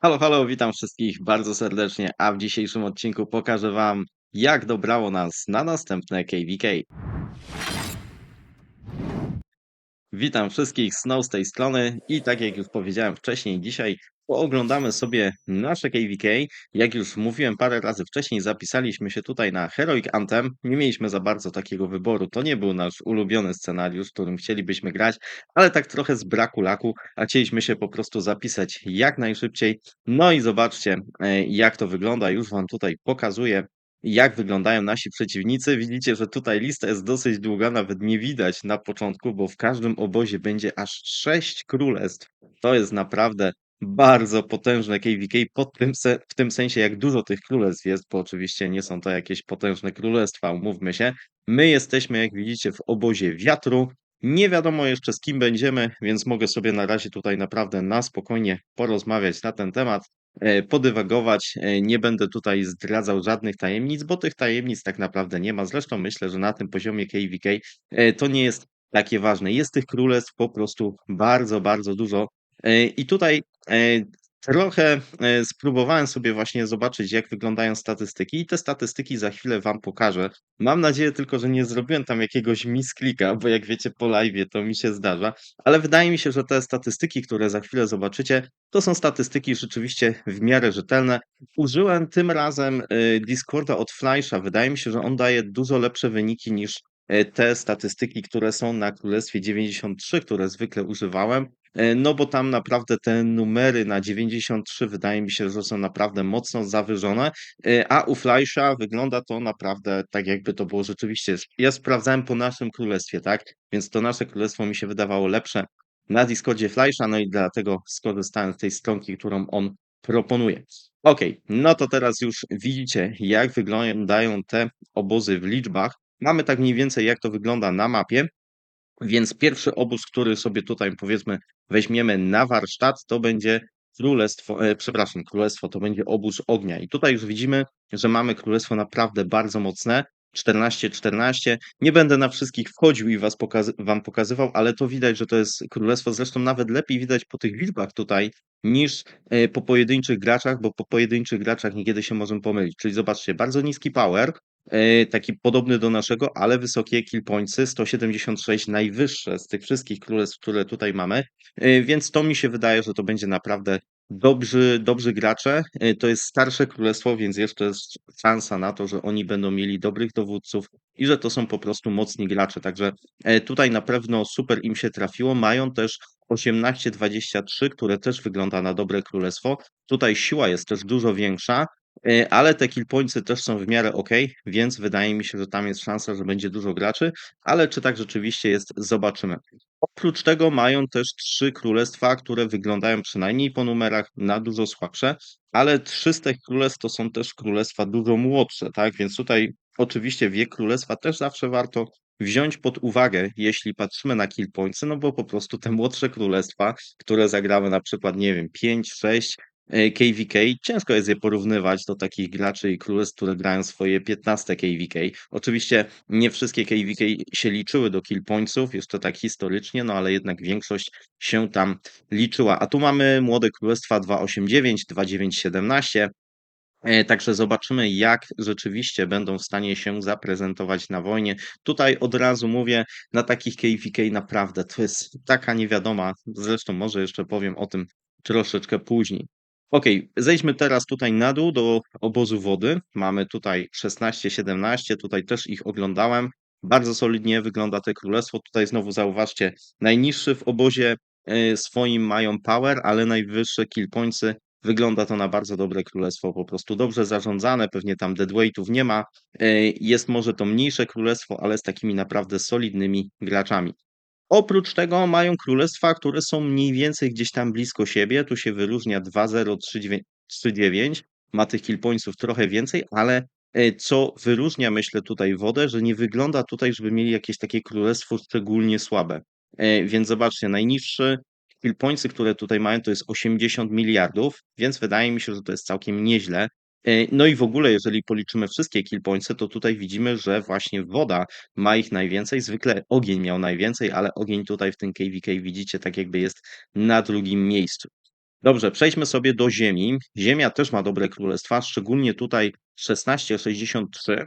Halo, halo, witam wszystkich bardzo serdecznie, a w dzisiejszym odcinku pokażę Wam, jak dobrało nas na następne KVK. Witam wszystkich, Snow z tej strony i tak jak już powiedziałem wcześniej, dzisiaj pooglądamy sobie nasze KVK. Jak już mówiłem parę razy wcześniej, zapisaliśmy się tutaj na Heroic Anthem. Nie mieliśmy za bardzo takiego wyboru, to nie był nasz ulubiony scenariusz, którym chcielibyśmy grać, ale tak trochę z braku laku, a chcieliśmy się po prostu zapisać jak najszybciej. No i zobaczcie, e, jak to wygląda. Już Wam tutaj pokazuję jak wyglądają nasi przeciwnicy. Widzicie, że tutaj lista jest dosyć długa, nawet nie widać na początku, bo w każdym obozie będzie aż 6 królestw. To jest naprawdę bardzo potężne KVK pod tym se w tym sensie, jak dużo tych królestw jest, bo oczywiście nie są to jakieś potężne królestwa, umówmy się. My jesteśmy, jak widzicie, w obozie wiatru. Nie wiadomo jeszcze z kim będziemy, więc mogę sobie na razie tutaj naprawdę na spokojnie porozmawiać na ten temat podywagować. E, Nie będę tutaj zdradzał żadnych tajemnic, bo tych tajemnic tak naprawdę nie ma. Zresztą myślę, że na tym poziomie KVK e, to nie jest takie ważne. Jest tych królestw po prostu bardzo, bardzo dużo. E, I tutaj e, trochę e, spróbowałem sobie właśnie zobaczyć, jak wyglądają statystyki, i te statystyki za chwilę Wam pokażę. Mam nadzieję tylko, że nie zrobiłem tam jakiegoś misklika, bo jak wiecie po live to mi się zdarza, ale wydaje mi się, że te statystyki, które za chwilę zobaczycie, to są statystyki rzeczywiście w miarę rzetelne. Użyłem tym razem y, Discorda od Fleischa. Wydaje mi się, że on daje dużo lepsze wyniki niż y, te statystyki, które są na Królestwie 93, które zwykle używałem. Y, No bo tam naprawdę te numery na 93 wydaje mi się, że są naprawdę mocno zawyżone, y, a u Fleischa wygląda to naprawdę tak, jakby to było rzeczywiście. Ja sprawdzałem po naszym królestwie, tak? Więc to nasze królestwo mi się wydawało lepsze na Discordzie Fleischa, no i dlatego skorzystałem z tej stronki, którą on proponuje. Ok, no to teraz już widzicie, jak wyglądają te obozy w liczbach. Mamy tak mniej więcej, jak to wygląda na mapie. Więc pierwszy obóz, który sobie tutaj powiedzmy weźmiemy na warsztat, to będzie królestwo, e, przepraszam, królestwo to będzie obóz ognia. I tutaj już widzimy, że mamy królestwo naprawdę bardzo mocne. 14-14. Nie będę na wszystkich wchodził i was pokazy wam pokazywał, ale to widać, że to jest królestwo. Zresztą nawet lepiej widać po tych liczbach tutaj niż e, po pojedynczych graczach, bo po pojedynczych graczach niekiedy się możemy pomylić. Czyli zobaczcie, bardzo niski power, taki podobny do naszego, ale wysokie kill pointsy, 176 najwyższe z tych wszystkich królestw, które tutaj mamy, e, więc to mi się wydaje, że to będzie naprawdę dobrzy, dobrzy gracze. E, To jest starsze królestwo, więc jeszcze jest szansa na to, że oni będą mieli dobrych dowódców i że to są po prostu mocni gracze. Także e, tutaj na pewno super im się trafiło. Mają też 18-23, które też wygląda na dobre królestwo. Tutaj siła jest też dużo większa, e, ale te kill pointsy też są w miarę ok, więc wydaje mi się, że tam jest szansa, że będzie dużo graczy, ale czy tak rzeczywiście jest, zobaczymy. Oprócz tego mają też trzy królestwa, które wyglądają przynajmniej po numerach na dużo słabsze, ale trzy z tych królestw to są też królestwa dużo młodsze, tak? Więc tutaj oczywiście wiek królestwa też zawsze warto wziąć pod uwagę, jeśli patrzymy na kill pointsy, no bo po prostu te młodsze królestwa, które zagrały na przykład, nie wiem, 5, 6 e, KVK, ciężko jest je porównywać do takich graczy i królestw, które grają swoje 15 KVK. Oczywiście nie wszystkie KVK się liczyły do kill pointsów, jeszcze tak historycznie, no ale jednak większość się tam liczyła. A tu mamy młode królestwa 289, 2917. E, Także zobaczymy, jak rzeczywiście będą w stanie się zaprezentować na wojnie. Tutaj od razu mówię, na takich KVK naprawdę to jest taka niewiadoma. Zresztą może jeszcze powiem o tym troszeczkę później. Ok, zejdźmy teraz tutaj na dół do obozu wody. Mamy tutaj 16-17, tutaj też ich oglądałem. Bardzo solidnie wygląda to królestwo. Tutaj znowu zauważcie, najniższy w obozie e, swoim mają power, ale najwyższe kill pointsy Wygląda to na bardzo dobre królestwo, po prostu dobrze zarządzane, pewnie tam deadweightów nie ma. E, Jest może to mniejsze królestwo, ale z takimi naprawdę solidnymi graczami. Oprócz tego mają królestwa, które są mniej więcej gdzieś tam blisko siebie. Tu się wyróżnia 2-0, 3-9. Ma tych kill pointsów trochę więcej, ale e, co wyróżnia, myślę, tutaj wodę, że nie wygląda tutaj, żeby mieli jakieś takie królestwo szczególnie słabe. E, Więc zobaczcie, najniższy kill pointsy, które tutaj mają, to jest 80 miliardów, więc wydaje mi się, że to jest całkiem nieźle. E, No i w ogóle, jeżeli policzymy wszystkie kill pointsy, to tutaj widzimy, że właśnie woda ma ich najwięcej. Zwykle ogień miał najwięcej, ale ogień tutaj w tym KVK widzicie tak jakby jest na drugim miejscu. Dobrze, przejdźmy sobie do Ziemi. Ziemia też ma dobre królestwa, szczególnie tutaj 1663.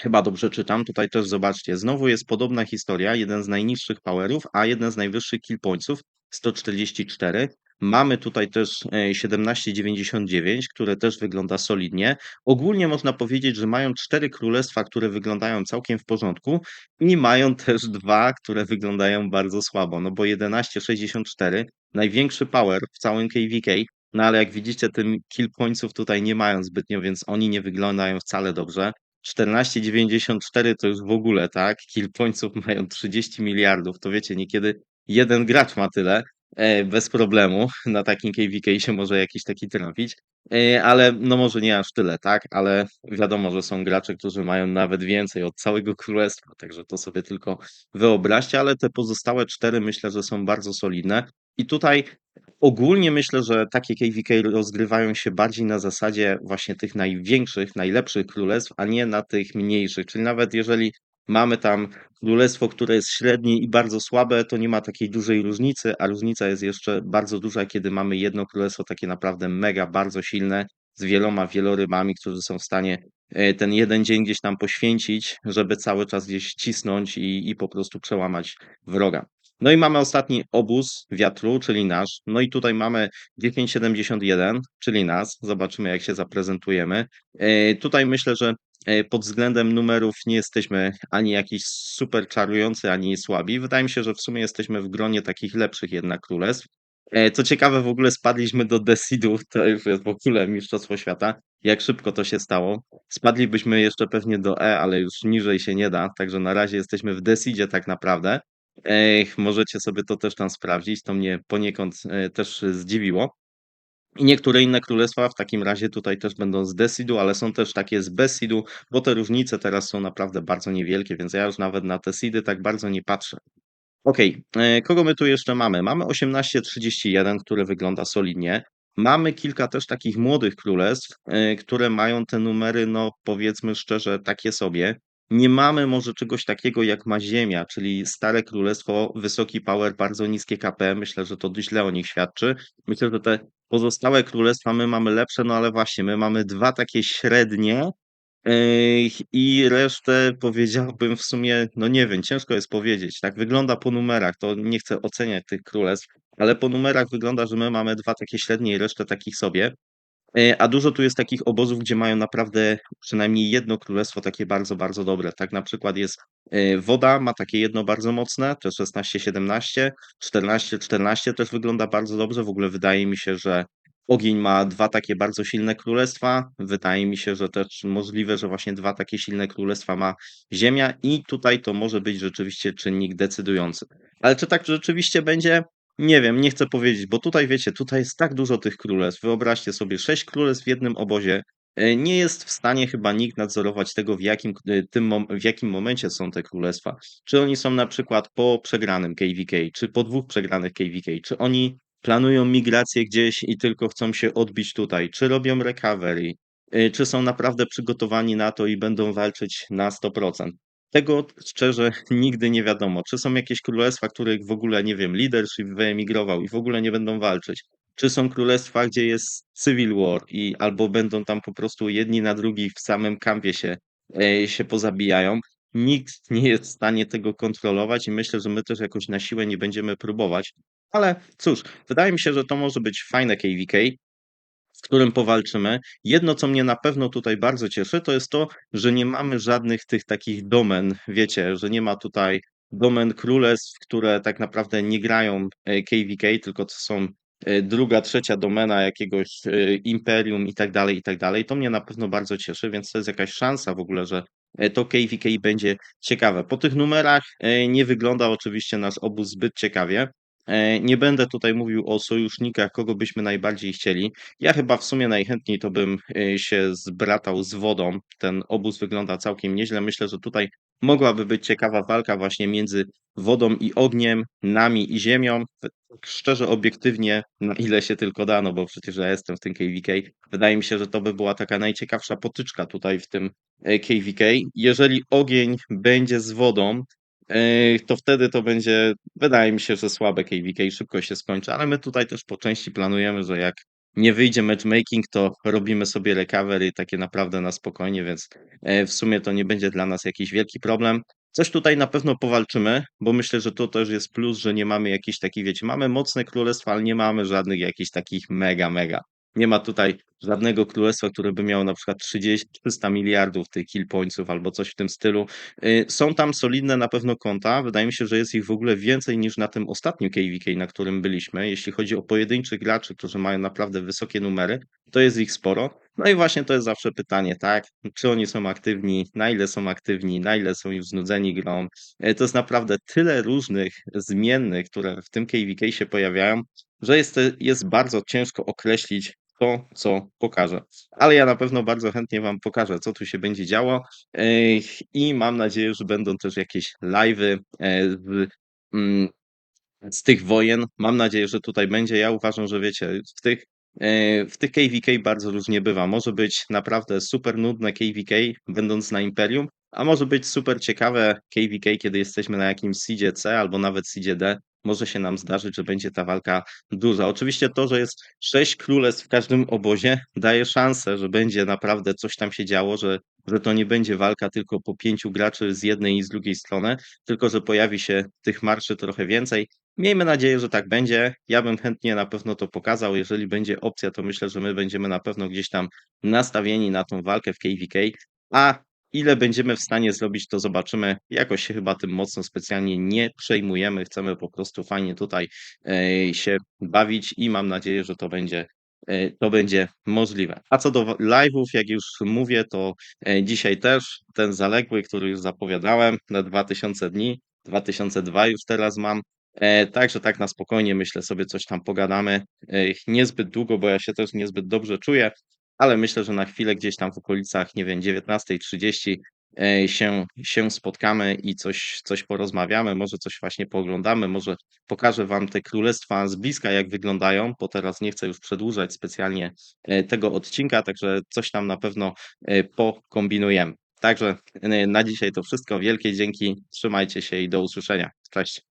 Chyba dobrze czytam. Tutaj też zobaczcie, znowu jest podobna historia. Jeden z najniższych powerów, a jeden z najwyższych kill pointsów 144. Mamy tutaj też e, 1799, które też wygląda solidnie. Ogólnie można powiedzieć, że mają cztery królestwa, które wyglądają całkiem w porządku i mają też dwa, które wyglądają bardzo słabo. No bo 1164, największy power w całym KVK, no ale jak widzicie, tym kill pointsów tutaj nie mają zbytnio, więc oni nie wyglądają wcale dobrze. 14,94 to już w ogóle, tak? Kill pointsów mają 30 miliardów. To wiecie, niekiedy jeden gracz ma tyle e, bez problemu. Na takim KVK się może jakiś taki trafić. E, ale no może nie aż tyle, tak? Ale wiadomo, że są gracze, którzy mają nawet więcej od całego królestwa, także to sobie tylko wyobraźcie, ale te pozostałe cztery myślę, że są bardzo solidne. I tutaj Ogólnie myślę, że takie KVK rozgrywają się bardziej na zasadzie właśnie tych największych, najlepszych królestw, a nie na tych mniejszych. Czyli nawet jeżeli mamy tam królestwo, które jest średnie i bardzo słabe, to nie ma takiej dużej różnicy, a różnica jest jeszcze bardzo duża, kiedy mamy jedno królestwo takie naprawdę mega, bardzo silne, z wieloma wielorybami, którzy są w stanie e, ten jeden dzień gdzieś tam poświęcić, żeby cały czas gdzieś cisnąć i, i po prostu przełamać wroga. No i mamy ostatni obóz wiatru, czyli nasz. No i tutaj mamy 1071, czyli nas. Zobaczymy, jak się zaprezentujemy. E, Tutaj myślę, że pod względem numerów nie jesteśmy ani jakiś super czarujący, ani słabi. Wydaje mi się, że w sumie jesteśmy w gronie takich lepszych jednak królestw. E, Co ciekawe, w ogóle spadliśmy do Decidu, to już jest w ogóle Mistrzostwo Świata. Jak szybko to się stało. Spadlibyśmy jeszcze pewnie do E, ale już niżej się nie da, także na razie jesteśmy w Decidzie tak naprawdę. Ech, możecie sobie to też tam sprawdzić. To mnie poniekąd e, też zdziwiło. I niektóre inne królestwa w takim razie tutaj też będą z Decidu, ale są też takie z Besidu, bo te różnice teraz są naprawdę bardzo niewielkie, więc ja już nawet na te seedy tak bardzo nie patrzę. Okej, e, kogo my tu jeszcze mamy? Mamy 1831, który wygląda solidnie. Mamy kilka też takich młodych królestw, e, które mają te numery, no powiedzmy szczerze, takie sobie. Nie mamy może czegoś takiego jak ma Ziemia, czyli stare królestwo, wysoki power, bardzo niskie KP. Myślę, że to źle o nich świadczy. Myślę, że te pozostałe królestwa my mamy lepsze, no ale właśnie, my mamy dwa takie średnie, Ej, I resztę powiedziałbym w sumie, no nie wiem, ciężko jest powiedzieć. Tak wygląda po numerach. To nie chcę oceniać tych królestw, ale po numerach wygląda, że my mamy dwa takie średnie i resztę takich sobie. E, A dużo tu jest takich obozów, gdzie mają naprawdę przynajmniej jedno królestwo takie bardzo, bardzo dobre. Tak na przykład jest e, woda, ma takie jedno bardzo mocne, to 16-17, 14-14 też wygląda bardzo dobrze. W ogóle wydaje mi się, że ogień ma dwa takie bardzo silne królestwa. Wydaje mi się, że też możliwe, że właśnie dwa takie silne królestwa ma Ziemia i tutaj to może być rzeczywiście czynnik decydujący. Ale czy tak rzeczywiście będzie? Nie wiem, nie chcę powiedzieć, bo tutaj wiecie, tutaj jest tak dużo tych królestw. Wyobraźcie sobie, sześć królestw w jednym obozie. E, Nie jest w stanie chyba nikt nadzorować tego, w jakim, e, tym, w jakim momencie są te królestwa. Czy oni są na przykład po przegranym KVK, czy po dwóch przegranych KVK, czy oni planują migrację gdzieś i tylko chcą się odbić tutaj, czy robią recovery, e, czy są naprawdę przygotowani na to i będą walczyć na 100%. Tego szczerze nigdy nie wiadomo. Czy są jakieś królestwa, których w ogóle, nie wiem, leadership wyemigrował i w ogóle nie będą walczyć? Czy są królestwa, gdzie jest civil war i albo będą tam po prostu jedni na drugich w samym kampie się, e, się pozabijają? Nikt nie jest w stanie tego kontrolować i myślę, że my też jakoś na siłę nie będziemy próbować. Ale cóż, wydaje mi się, że to może być fajne KVK którym powalczymy. Jedno, co mnie na pewno tutaj bardzo cieszy, to jest to, że nie mamy żadnych tych takich domen, wiecie, że nie ma tutaj domen królestw, które tak naprawdę nie grają e, KVK, tylko to są e, druga, trzecia domena jakiegoś e, imperium i tak dalej, i tak dalej. To mnie na pewno bardzo cieszy, więc to jest jakaś szansa w ogóle, że e, to KVK będzie ciekawe. Po tych numerach e, nie wygląda oczywiście nasz obóz zbyt ciekawie. E, Nie będę tutaj mówił o sojusznikach, kogo byśmy najbardziej chcieli. Ja chyba w sumie najchętniej to bym e, się zbratał z wodą. Ten obóz wygląda całkiem nieźle. Myślę, że tutaj mogłaby być ciekawa walka właśnie między wodą i ogniem, nami i ziemią. Tak Szczerze, obiektywnie, na ile się tylko da, no bo przecież ja jestem w tym KVK. Wydaje mi się, że to by była taka najciekawsza potyczka tutaj w tym e, KVK. Jeżeli ogień będzie z wodą, to wtedy to będzie, wydaje mi się, że słabe KVK szybko się skończy, ale my tutaj też po części planujemy, że jak nie wyjdzie matchmaking, to robimy sobie recovery takie naprawdę na spokojnie, więc e, w sumie to nie będzie dla nas jakiś wielki problem. Coś tutaj na pewno powalczymy, bo myślę, że to też jest plus, że nie mamy jakichś takich, wiecie, mamy mocne królestwa, ale nie mamy żadnych jakichś takich mega, mega. Nie ma tutaj żadnego królestwa, które by miało na przykład 30, 300 miliardów tych kill pointsów albo coś w tym stylu. Y, Są tam solidne na pewno konta. Wydaje mi się, że jest ich w ogóle więcej niż na tym ostatnim KVK, na którym byliśmy. Jeśli chodzi o pojedynczych graczy, którzy mają naprawdę wysokie numery, to jest ich sporo. No i właśnie to jest zawsze pytanie, tak? Czy oni są aktywni, na ile są aktywni, na ile są już znudzeni grą. Y, To jest naprawdę tyle różnych zmiennych, które w tym KVK się pojawiają, że jest, jest bardzo ciężko określić to, co pokażę. Ale ja na pewno bardzo chętnie Wam pokażę, co tu się będzie działo. I mam nadzieję, że będą też jakieś live'y e, z, mm, z tych wojen. Mam nadzieję, że tutaj będzie. Ja uważam, że wiecie, w tych, e, w tych KVK bardzo różnie bywa. Może być naprawdę super nudne KVK, będąc na Imperium, a może być super ciekawe KVK, kiedy jesteśmy na jakimś seedzie C albo nawet seedzie D. Może się nam zdarzyć, że będzie ta walka duża. Oczywiście to, że jest sześć królestw w każdym obozie, daje szansę, że będzie naprawdę coś tam się działo, że, że to nie będzie walka tylko po pięciu graczy z jednej i z drugiej strony, tylko że pojawi się tych marszy trochę więcej. Miejmy nadzieję, że tak będzie. Ja bym chętnie na pewno to pokazał. Jeżeli będzie opcja, to myślę, że my będziemy na pewno gdzieś tam nastawieni na tą walkę w KVK. A ile będziemy w stanie zrobić, to zobaczymy. Jakoś się chyba tym mocno specjalnie nie przejmujemy. Chcemy po prostu fajnie tutaj e, się bawić i mam nadzieję, że to będzie. e, To będzie możliwe. A co do live'ów, jak już mówię, to e, dzisiaj też ten zaległy, który już zapowiadałem na 2000 dni, 2002 już teraz mam. Także tak na spokojnie myślę sobie coś tam pogadamy. Niezbyt długo, bo ja się też niezbyt dobrze czuję, ale myślę, że na chwilę gdzieś tam w okolicach, nie wiem, 19.30 e, się, się spotkamy i coś, coś porozmawiamy, może coś właśnie pooglądamy, może pokażę Wam te królestwa z bliska, jak wyglądają, bo teraz nie chcę już przedłużać specjalnie e, tego odcinka, także coś tam na pewno e, pokombinujemy. Także na dzisiaj to wszystko. Wielkie dzięki, trzymajcie się i do usłyszenia. Cześć.